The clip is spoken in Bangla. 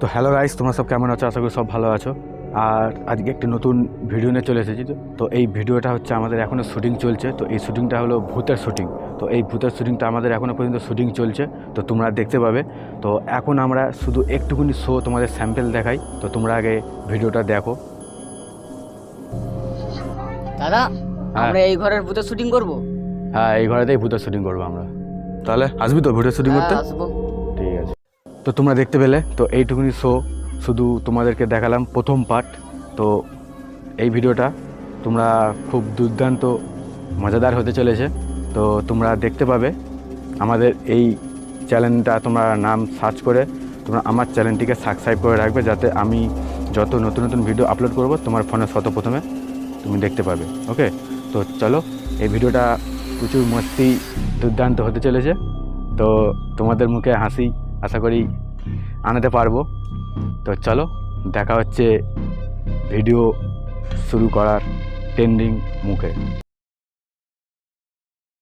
তো হ্যালো গাইস তোমরা সব কেমন আছো? আশা করি সব ভালো আছো। আর আজকে একটি নতুন ভিডিও নিয়ে চলে এসেছি। তো। এই ভিডিওটা হচ্ছে আমাদের এখনও শুটিং চলছে। তো এই শুটিংটা হলো ভূতের শুটিং তো এই ভূতের শুটিংটা আমাদের এখনও পর্যন্ত শুটিং চলছে। তো তোমরা দেখতে পাবে। তো এখন আমরা শুধু একটুখানি শো তোমাদের স্যাম্পেল দেখাই। তো তোমরা আগে ভিডিওটা দেখো। দাদা হ্যাঁ। আমরা এই ঘরের ভূতের শুটিং করব? হ্যাঁ এই ঘরেতেই ভূতের শুটিং করব আমরা। তাহলে আসবি তো ভূতের শুটিং করতে? হ্যাঁ, আসব। ঠিক আছে। তো তোমরা দেখতে পেলে, তো এইটুকুনি শো শুধু তোমাদেরকে দেখালাম প্রথম পার্ট তো এই ভিডিওটা তোমরা খুব দুর্দান্ত, মজাদার হতে চলেছে। তো তোমরা দেখতে পাবে আমাদের এই চ্যানেলটা তোমরা নাম সার্চ করে তোমরা আমার চ্যানেলটিকে সাবস্ক্রাইব করে রাখবে যাতে আমি যত নতুন নতুন ভিডিও আপলোড করব, তোমার ফোনে শত প্রথমে তুমি দেখতে পাবে ওকে তো চলো, এই ভিডিওটা প্রচুর মস্তি, দুর্দান্ত হতে চলেছে। তো তোমাদের মুখে হাসি আশা করি আনাতে পারব। তো চলো দেখা হচ্ছে ভিডিও শুরু করার ট্রেন্ডিং মুখে।